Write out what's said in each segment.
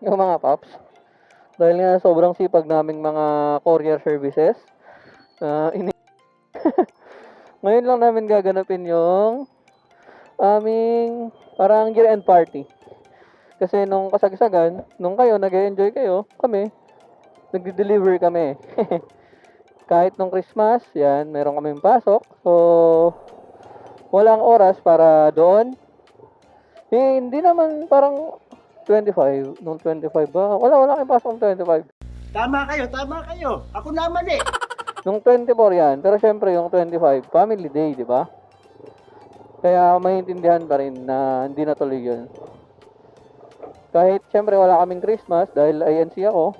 yung mga paps. Dahil nga sobrang sipag naming mga courier services. ah, ini Ngayon lang namin gaganapin yung aming parang year-end party. Kasi nung kasagsagan, nung kayo nag-enjoy kayo, kami, nagde-deliver kami. Kahit nung Christmas, yan, meron kaming pasok. So, walang oras para doon. Eh, hindi naman parang 25. Nung 25 ba? Wala, wala kayong pasok nung 25. Tama kayo, tama kayo. Ako naman eh. Nung 24 yan. Pero syempre, yung 25, family day, di ba? Kaya maintindihan pa rin na hindi natuloy yun. Kahit syempre wala kaming Christmas dahil INC ako.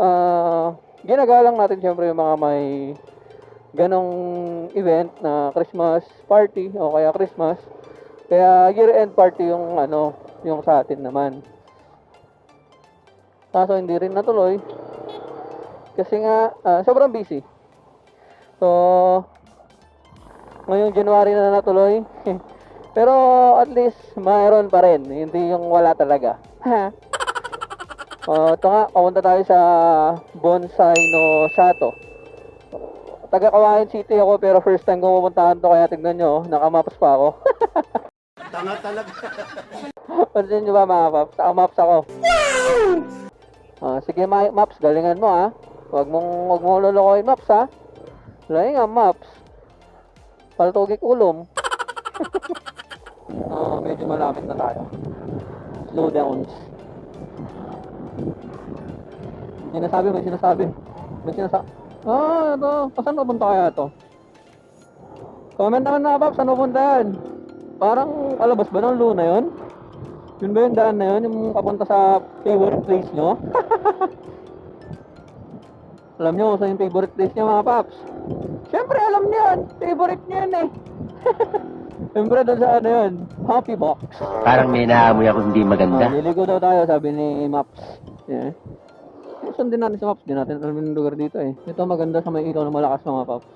Ah, ginagalang natin syempre yung mga may ganong event na Christmas party o kaya Christmas. Kaya year-end party yung ano, yung sa atin naman. Kaso hindi rin natuloy. Kasi nga, ah, sobrang busy. So, ngayong January na natuloy. Pero at least mayroon pa rin. Hindi yung wala talaga. uh, ito nga, papunta tayo sa Bonsai no Sato. Taga Kawain City ako pero first time ko pupuntahan to kaya tignan nyo, oh, nakamaps pa ako. Tanga talaga. Pansin nyo ba mga paps? Nakamaps ako. Ah, sige ma- maps, galingan mo ha. Huwag mong, huwag mong lulukoyin maps ha. Lain nga maps. Paltogik ulom. Ah, medyo malapit na tayo. Slow downs. May sinasabi, may sinasabi. May sinasabi. Ah, ito. Saan papunta kaya ito? Comment naman na, Paps. Saan papunta yan? Parang alabas ba ng Luna yun? Yun ba yung daan na yun? Yung papunta sa favorite place nyo? alam nyo kung saan yung favorite place nyo mga paps? Siyempre alam nyo yan. Favorite nyo yun eh. Siyempre doon sa ano yun? Happy Box. Parang may naamoy ako hindi Ah, maganda. liligo daw tayo sabi ni Maps. Yeah. Sundin natin sa Maps. Di natin alam yung lugar dito eh. Ito maganda sa may ilaw na malakas mga Paps.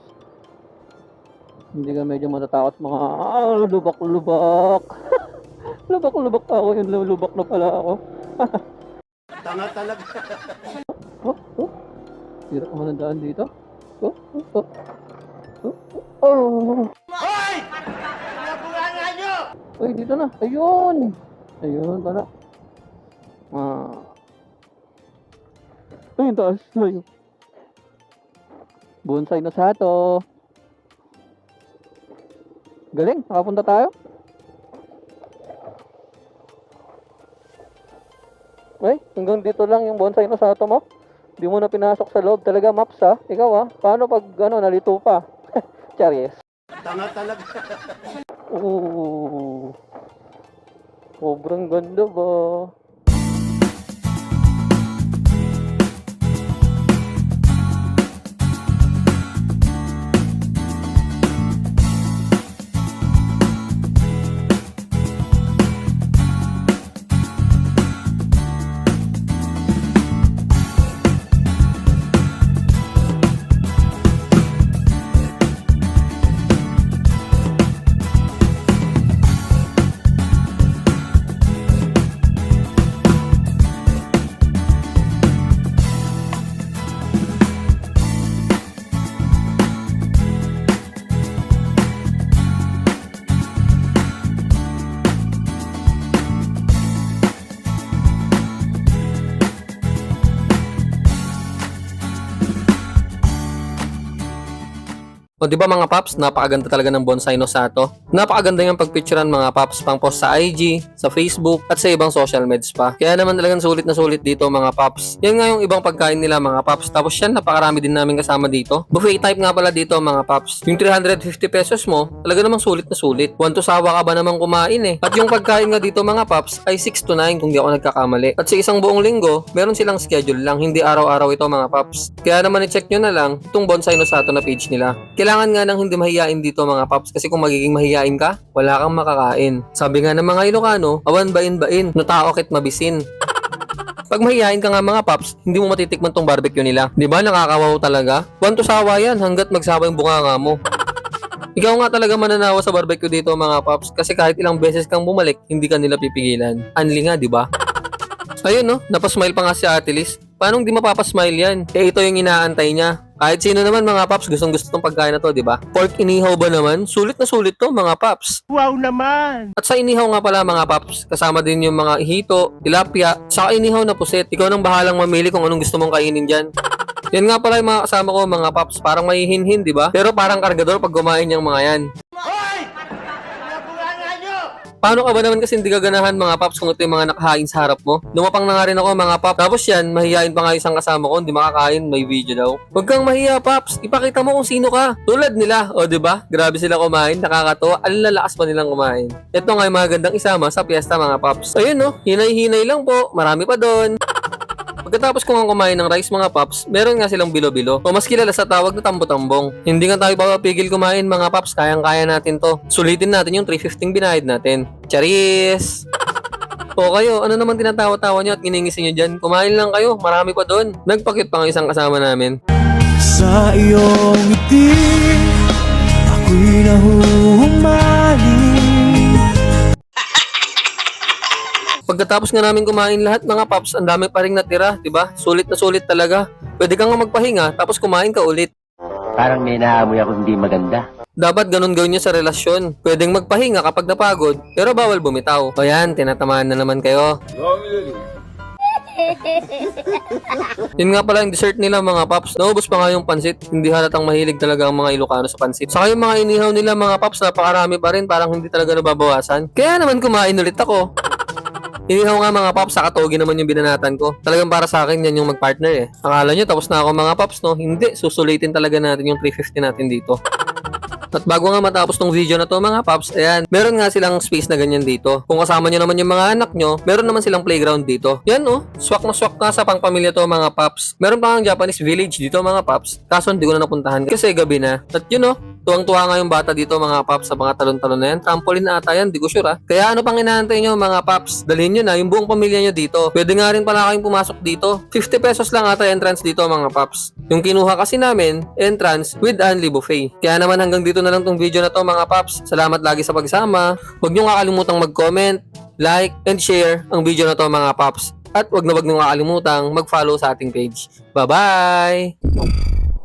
Hindi ka medyo matatakot mga ah, lubak-lubak. Lubak-lubak pa ako yun. Lubak na pala ako. Tanga talaga. Oh, oh. Hirap mo ng daan dito. Oh, oh, oh. Oh, oh. oh. Hoy! Pinabunganga nyo! Uy, dito na. Ayun. Ayun pala. Ah. Ayun, taas. Ayun. Bonsai na sa to. Galing, nakapunta tayo. Ay, hanggang dito lang yung bonsai na sa to mo. Di mo na pinasok sa loob. Talaga maps ha. Ikaw ha. Paano pag ano, nalito pa? Charies. Tanga talaga. Oo. Sobrang ganda ba? O di ba mga paps, napakaganda talaga ng bonsai no sato. Napakaganda yung pagpicturean mga paps pang post sa IG, sa Facebook at sa ibang social meds pa. Kaya naman talagang sulit na sulit dito mga paps. Yan nga yung ibang pagkain nila mga paps. Tapos yan napakarami din namin kasama dito. Buffet type nga pala dito mga paps. Yung 350 pesos mo, talaga namang sulit na sulit. One to sawa ka ba namang kumain eh. At yung pagkain nga dito mga paps ay 6 to 9 kung di ako nagkakamali. At sa isang buong linggo, meron silang schedule lang, hindi araw-araw ito mga paps. Kaya naman i-check nyo na lang itong bonsai no sato na page nila. Kailangan nga nang hindi mahiyain dito mga paps kasi kung magiging mahiyain ka, wala kang makakain. Sabi nga ng mga Ilocano, awan bain-bain, no tao kit mabisin. Pag mahihain ka nga mga paps, hindi mo matitikman tong barbecue nila. Di ba nakakawaw talaga? To sawa yan hanggat magsawa yung bunganga mo. Ikaw nga talaga mananawa sa barbecue dito mga paps kasi kahit ilang beses kang bumalik, hindi ka nila pipigilan. Anli nga, di ba? Ayun no, napasmile pa nga si Ate Liz. Paano hindi mapapasmile yan? Eh ito yung inaantay niya. Kahit sino naman mga paps, gustong gusto tong pagkain na to, di ba? Pork inihaw ba naman? Sulit na sulit to mga paps. Wow naman! At sa inihaw nga pala mga paps, kasama din yung mga hito, tilapia, saka inihaw na puset. Ikaw nang bahalang mamili kung anong gusto mong kainin dyan. Yan nga pala yung mga kasama ko mga paps, parang may hinhin, di ba? Pero parang kargador pag kumain yung mga yan. Paano ka ba naman kasi hindi gaganahan mga paps kung ito yung mga nakahain sa harap mo? Lumapang na nga rin ako mga paps. Tapos yan, mahihain pa nga isang kasama ko, hindi makakain, may video daw. Huwag kang mahiya paps, ipakita mo kung sino ka. Tulad nila, o ba? Grabe sila kumain, nakakatuwa, ang lalakas pa nilang kumain. Ito nga yung magandang isama sa piyesta mga paps. Ayun no, hinay-hinay lang po, marami pa doon. Pagkatapos ko nga kumain ng rice mga paps, meron nga silang bilo-bilo. O mas kilala sa tawag na tambo-tambong. Hindi nga tayo papapigil kumain mga paps, kayang-kaya natin to. Sulitin natin yung 315 binayad natin. Charis! O kayo, ano naman tinatawa-tawa nyo at iningisi nyo dyan? Kumain lang kayo, marami pa doon. Nagpakit pa nga isang kasama namin. Sa iyong ngiti Ako'y nahuhumaling Pagkatapos nga namin kumain lahat mga paps, ang dami pa rin natira, 'di ba? Sulit na sulit talaga. Pwede kang nga magpahinga tapos kumain ka ulit. Parang may naamoy ako hindi maganda. Dapat ganun gawin nyo sa relasyon. Pwedeng magpahinga kapag napagod, pero bawal bumitaw. O yan, tinatamaan na naman kayo. Yun nga pala yung dessert nila mga paps. Naubos pa nga yung pansit. Hindi halatang mahilig talaga ang mga Ilocano sa pansit. Saka yung mga inihaw nila mga paps, napakarami pa rin. Parang hindi talaga nababawasan. Kaya naman kumain ulit ako. Inihaw nga mga paps, sa katogi naman yung binanatan ko. Talagang para sa akin, yan yung magpartner eh. Akala nyo, tapos na ako mga paps, no? Hindi, susulitin talaga natin yung 350 natin dito. At bago nga matapos tong video na to mga paps, ayan, meron nga silang space na ganyan dito. Kung kasama nyo naman yung mga anak nyo, meron naman silang playground dito. Yan oh, swak na swak na sa pangpamilya to mga paps. Meron pa nga Japanese village dito mga paps. Kaso hindi ko na napuntahan kasi gabi na. At yun oh, tuwang-tuwa nga yung bata dito mga paps sa mga talon-talon na yan. Trampoline na ata yan, di ko sure ah. Kaya ano pang inaantay nyo mga paps? Dalhin nyo na yung buong pamilya nyo dito. Pwede nga rin pala kayong pumasok dito. 50 pesos lang ata entrance dito mga paps. Yung kinuha kasi namin, entrance with Unli Buffet. Kaya naman hanggang dito na lang tong video na to mga paps. Salamat lagi sa pagsama. Huwag nyo kakalimutang mag-comment, like, and share ang video na to mga paps. At wag na wag nyo kakalimutang mag-follow sa ating page. Bye-bye!